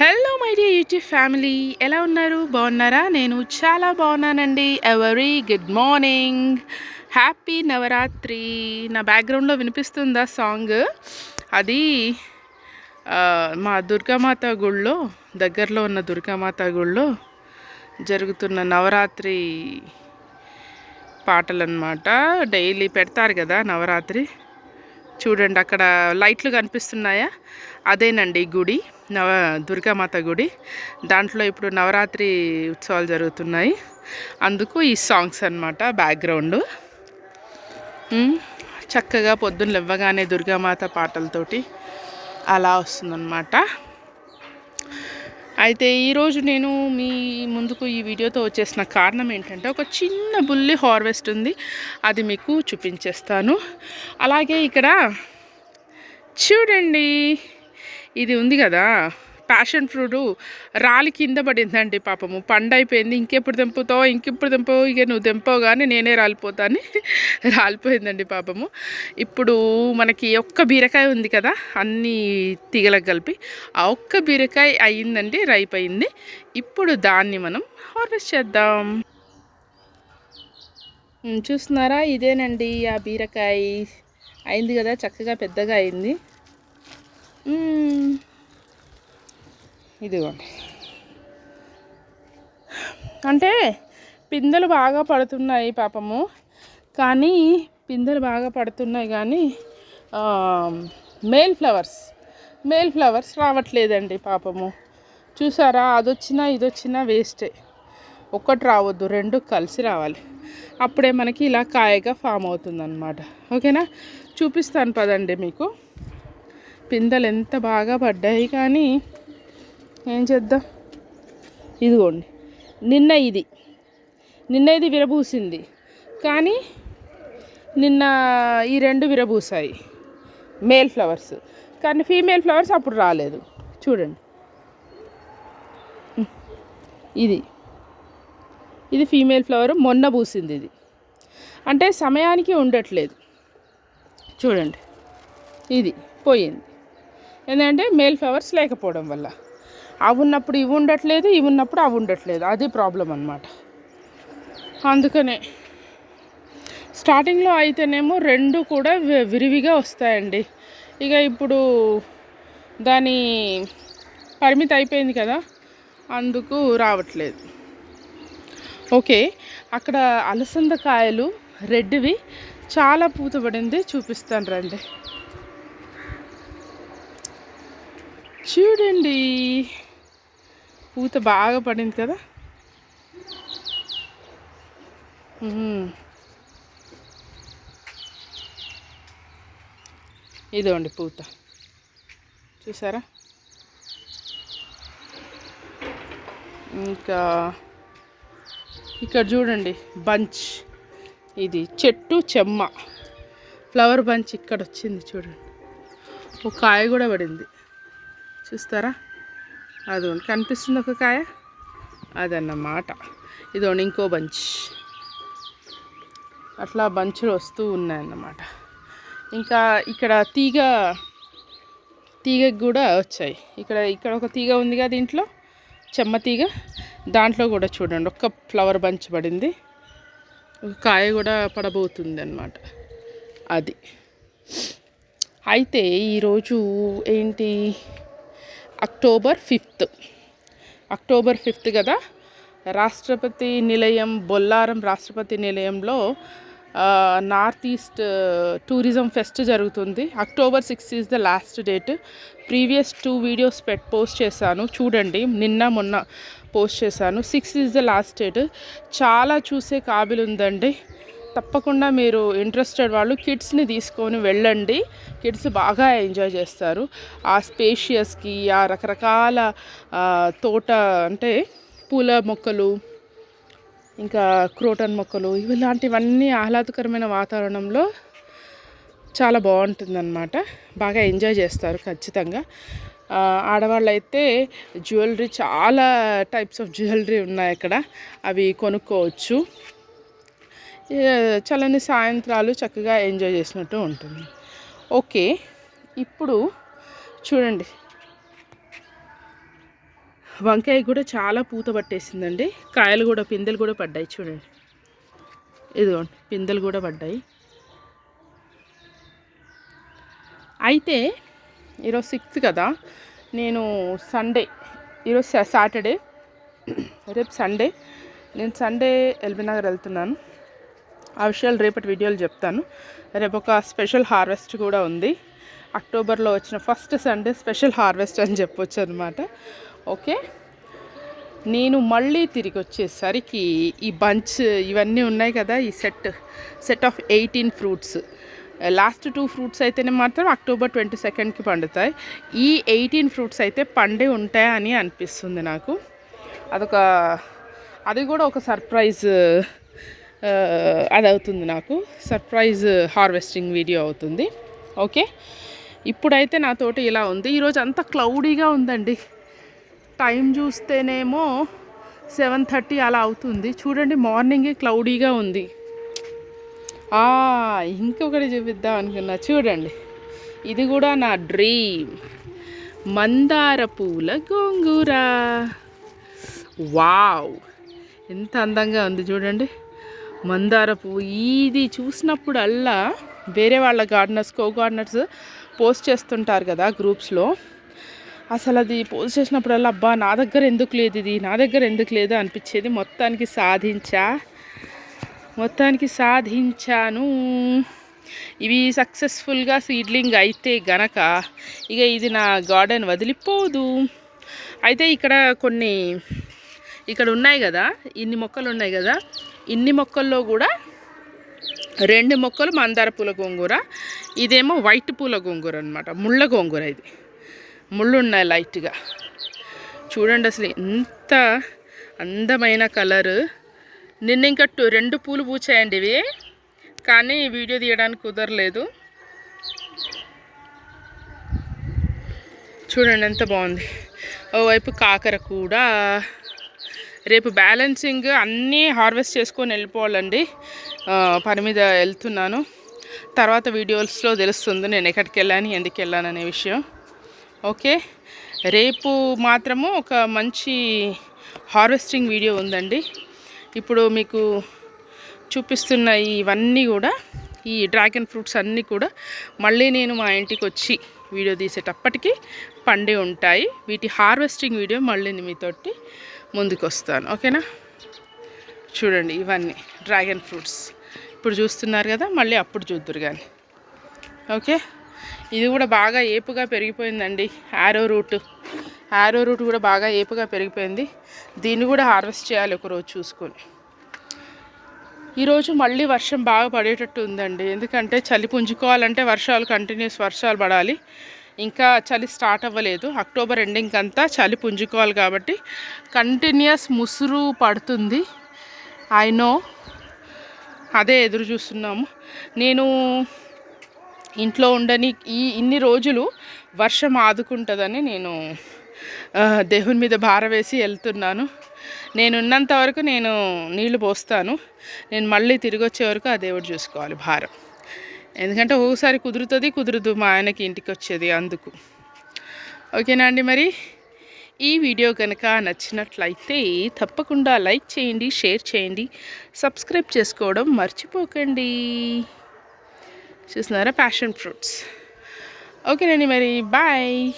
Hello my dear YouTube family ఎలా ఉన్నారు? బాగున్నారా? నేను చాలా బాగున్నానండి. Every good morning happy Navaratri నా బ్యాక్గ్రౌండ్లో వినిపిస్తుందా సాంగ్ అది మా దుర్గామాత గుళ్ళో దగ్గరలో ఉన్న దుర్గామాత గుళ్ళో జరుగుతున్న నవరాత్రి పాటలు అనమాట డైలీ పెడతారు కదా నవరాత్రి. చూడండి అక్కడ లైట్లు కనిపిస్తున్నాయా? అదేనండి గుడి నవ దుర్గామాత గుడి. దాంట్లో ఇప్పుడు నవరాత్రి ఉత్సవాలు జరుగుతున్నాయి. అందుకు ఈ సాంగ్స్ అనమాట బ్యాక్గ్రౌండ్. చక్కగా పొద్దున్న లేవగానే దుర్గామాత పాటలతోటి అలా వస్తుందన్నమాట. అయితే ఈరోజు నేను మీ ముందుకు ఈ వీడియోతో వచ్చేసిన కారణం ఏంటంటే ఒక చిన్న బుల్లి హార్వెస్ట్ ఉంది. అది మీకు చూపించేస్తాను. అలాగే ఇక్కడ చూడండి. ఇది ఉంది కదా ప్యాషన్ ఫ్రూట్ రాలి కింద పడిందండి పాపము. పండు అయిపోయింది ఇంకెప్పుడు తెంపుతావు ఇంకెప్పుడు తెంపవు ఇక నువ్వు తెంపవు కానీ నేనే రాలిపోతాను రాలిపోయిందండి పాపము. ఇప్పుడు మనకి ఒక్క బీరకాయ ఉంది కదా అన్ని తీగలకు కలిపి ఆ ఒక్క బీరకాయ అయ్యిందండి రైప్ అయింది ఇప్పుడు దాన్ని మనం హార్వెస్ట్ చేద్దాం. చూస్తున్నారా? ఇదేనండి ఆ బీరకాయ. అయింది కదా చక్కగా పెద్దగా అయింది. ఇదిగోండి. అంటే పిందెలు బాగా పడుతున్నాయి పాపము. కానీ పిందెలు బాగా పడుతున్నాయి కానీ మేల్ ఫ్లవర్స్ మేల్ ఫ్లవర్స్ రావట్లేదండి పాపము. చూసారా? అదొచ్చినా ఇదొచ్చినా వేస్టే. ఒక్కటి రావద్దు రెండు కలిసి రావాలి. అప్పుడే మనకి ఇలా కాయగా ఫామ్ అవుతుందన్నమాట. ఓకేనా? చూపిస్తాను పదండి మీకు. పిందెలు ఎంత బాగా పడ్డాయి కానీ ఏం చేద్దాం? ఇదిగోండి. నిన్న ఇది. నిన్న ఇది విరబూసింది. కానీ నిన్న ఈ రెండు విరబూసాయి. Male flowers. కానీ ఫీమేల్ ఫ్లవర్స్ అప్పుడు రాలేదు. చూడండి. ఇది. ఇది ఫీమేల్ ఫ్లవర్. మొన్న పూసింది ఇది. అంటే సమయానికి ఉండట్లేదు. చూడండి. ఇది పోయింది. ఏంటంటే మేల్ ఫ్లవర్స్ లేకపోవడం వల్ల. అవి ఉన్నప్పుడు ఇవి ఉండట్లేదు ఇవి ఉన్నప్పుడు అవి ఉండట్లేదు. అది ప్రాబ్లం అనమాట అందుకనే స్టార్టింగ్లో అయితేనేమో రెండు కూడా వి- విరివిగా వస్తాయండి. ఇక ఇప్పుడు దాని పరిమితి అయిపోయింది కదా అందుకు రావట్లేదు. ఓకే అక్కడ అలసంద కాయలు రెడ్వి చాలా పూత పడింది చూపిస్తాను రండి. చూడండి. పూత బాగా పడింది కదా? మ్మ్. పూత. చూసారా? ఇంకా ఇక్కడ చూడండి బంచ్. ఇది చెట్టు చెమ్మ. ఫ్లవర్ బంచ్ ఇక్కడ వచ్చింది చూడండి. ఒక కాయ కూడా పడింది. చూస్తారా? అదిగోండి కనిపిస్తుంది ఒక కాయ. అదన్నమాట. ఇదిగోండి ఇంకో బంచ్. అట్లా బంచులు వస్తూ ఉన్నాయన్నమాట. ఇంకా ఇక్కడ తీగ తీగకు కూడా వచ్చాయి. ఇక్కడ ఇక్కడ ఒక తీగ ఉంది కదా దీంట్లో? చెమ్మ తీగ. దాంట్లో కూడా చూడండి ఒక్క ఫ్లవర్ బంచ్ పడింది. ఒక కాయ కూడా పడబోతుంది అనమాట అది. అయితే ఈరోజు ఏంటి అక్టోబర్ ఫిఫ్త్. అక్టోబర్ ఫిఫ్త్ కదా? రాష్ట్రపతి నిలయం బొల్లారం రాష్ట్రపతి నిలయంలో నార్త్ ఈస్ట్ టూరిజం ఫెస్ట్ జరుగుతుంది. October sixth is the last date. Previous two videos pet post చేశాను. చూడండి నిన్న మొన్న పోస్ట్ చేశాను. Six is the last date. చాలా చూసే కాబిల్ ఉందండి తప్పకుండా మీరు ఇంట్రెస్టెడ్ వాళ్ళు కిడ్స్ని తీసుకొని వెళ్ళండి. కిడ్స్ బాగా ఎంజాయ్ చేస్తారు. ఆ స్పేషియస్కి ఆ రకరకాల తోట అంటే పూల మొక్కలు ఇంకా క్రోటన్ మొక్కలు ఇలాంటివన్నీ ఆహ్లాదకరమైన వాతావరణంలో చాలా బాగుంటుందన్నమాట. బాగా ఎంజాయ్ చేస్తారు ఖచ్చితంగా. ఆడవాళ్ళు అయితే జ్యువెలరీ చాలా టైప్స్ ఆఫ్ జ్యువెలరీ ఉన్నాయి అక్కడ. అవి కొనుక్కోవచ్చు. చల్లని సాయంత్రాలు చక్కగా ఎంజాయ్ చేసినట్టు ఉంటుంది. ఓకే ఇప్పుడు చూడండి. వంకాయ కూడా చాలా పూత పట్టేసిందండి. కాయలు కూడా పిందెలు కూడా పడ్డాయి చూడండి. ఇదిగోండి పిందెలు కూడా పడ్డాయి. అయితే ఈరోజు సిక్స్త్ కదా. నేను సండే ఈరోజు సాటర్డే రేపు సండే. నేను సండే ఎల్బీ నగర్ వెళ్తున్నాను. ఆ విషయాలు రేపటి వీడియోలు చెప్తాను. రేపు ఒక స్పెషల్ హార్వెస్ట్ కూడా ఉంది. అక్టోబర్లో వచ్చిన ఫస్ట్ సండే స్పెషల్ హార్వెస్ట్ అని చెప్పొచ్చు అనమాట ఓకే? నేను మళ్ళీ తిరిగి వచ్చేసరికి ఈ బంచ్ ఇవన్నీ ఉన్నాయి కదా ఈ set set of eighteen fruits. Last two fruits అయితేనే మాత్రం అక్టోబర్ ట్వంటీ సెకండ్కి పండుతాయి. ఈ ఎయిటీన్ ఫ్రూట్స్ అయితే పండే ఉంటాయని అనిపిస్తుంది నాకు. అదొక అది కూడా ఒక సర్ప్రైజ్ అది అవుతుంది నాకు. సర్ప్రైజ్ హార్వెస్టింగ్ వీడియో అవుతుంది. ఓకే ఇప్పుడైతే నా తోట ఇలా ఉంది. ఈరోజు అంతా క్లౌడీగా ఉందండి. టైం చూస్తేనేమో సెవెన్ థర్టీ అలా అవుతుంది. చూడండి మార్నింగే క్లౌడీగా ఉంది. ఇంకొకటి చూపిద్దాం అనుకున్నా. చూడండి. ఇది కూడా నా డ్రీమ్ మందార పూల గోంగూర. వావ్ ఎంత అందంగా ఉంది చూడండి. మందార పువ్వు. ఇది చూసినప్పుడల్లా వేరే వాళ్ళ గార్డెనర్స్ కో గార్డెనర్స్ పోస్ట్ చేస్తుంటారు కదా గ్రూప్స్లో అసలు అది పోస్ట్ చేసినప్పుడల్లా అబ్బా నా దగ్గర ఎందుకు లేదు ఇది? నా దగ్గర ఎందుకు లేదు? అనిపించేది. మొత్తానికి సాధించా. మొత్తానికి సాధించాను. ఇవి సక్సెస్ఫుల్గా సీడ్లింగ్ అయితే గనక ఇక ఇది నా గార్డెన్ వదిలిపోదు. అయితే ఇక్కడ కొన్ని ఇక్కడ ఉన్నాయి కదా ఇన్ని మొక్కలు ఉన్నాయి కదా ఇన్ని మొక్కల్లో కూడా రెండు మొక్కలు మందార పూల గోంగూర ఇదేమో వైట్ పూల గోంగూర అనమాట ముళ్ళ గోంగూర ఇది. ముళ్ళు ఉన్నాయి లైట్గా. చూడండి అసలు ఎంత అందమైన కలరు. నిన్న ఇంకా రెండు పూలు పూచాయండి ఇవి కానీ వీడియో తీయడానికి కుదరలేదు. చూడండి ఎంత బాగుంది. ఓవైపు కాకర కూడా. రేపు బ్యాలెన్సింగ్ అన్నీ హార్వెస్ట్ చేసుకొని వెళ్ళిపోవాలండి. పని మీద వెళ్తున్నాను. తర్వాత వీడియోస్లో తెలుస్తుంది నేను ఎక్కడికి వెళ్ళాను ఎందుకు వెళ్ళాను అనే విషయం. ఓకే? రేపు మాత్రము ఒక మంచి హార్వెస్టింగ్ వీడియో ఉందండి. ఇప్పుడు మీకు చూపిస్తున్న ఇవన్నీ కూడా ఈ డ్రాగన్ ఫ్రూట్స్ అన్నీ కూడా మళ్ళీ నేను మా ఇంటికి వచ్చి వీడియో తీసేటప్పటికి పండి ఉంటాయి. వీటి హార్వెస్టింగ్ వీడియో మళ్ళీ మీతోటి ముందుకు వస్తాను ఓకేనా? చూడండి ఇవన్నీ డ్రాగన్ ఫ్రూట్స్. ఇప్పుడు చూస్తున్నారు కదా మళ్ళీ అప్పుడు చూద్దరు కానీ ఓకే? ఇది కూడా బాగా ఏపుగా పెరిగిపోయిందండి యారో రూట్. యారో రూట్ కూడా బాగా ఏపుగా పెరిగిపోయింది. దీన్ని కూడా హార్వెస్ట్ చేయాలి ఒకరోజు చూసుకొని. ఈరోజు మళ్ళీ వర్షం బాగా పడేటట్టు ఉందండి. ఎందుకంటే చలి పుంజుకోవాలంటే వర్షాలు కంటిన్యూస్ వర్షాలు పడాలి. ఇంకా చలి స్టార్ట్ అవ్వలేదు. అక్టోబర్ ఎండింగ్ అంతా చలి పుంజుకోవాలి కాబట్టి కంటిన్యూస్ ముసురు పడుతుంది. ఐ నో అదే ఎదురు చూస్తున్నాము. నేను ఇంట్లో ఉండని ఈ ఇన్ని రోజులు వర్షం ఆదుకుంటుందని నేను దేవుని మీద భార వేసి వెళ్తున్నాను. నేను ఉన్నంత వరకు నేను నీళ్ళు పోస్తాను. నేను మళ్ళీ తిరిగి వచ్చే వరకు ఆ దేవుడు చూసుకోవాలి భారం. ఎందుకంటే ఒకసారి కుదురుతుంది కుదురుదు. మా ఆయనకి ఇంటికి వచ్చేది అందుకు. ఓకేనా అండి మరి? ఈ వీడియో కనుక నచ్చినట్లయితే తప్పకుండా లైక్ చేయండి షేర్ చేయండి సబ్స్క్రైబ్ చేసుకోవడం మర్చిపోకండి. చూస్తున్నారా? Passion fruits. ఓకేనండి మరి. బాయ్.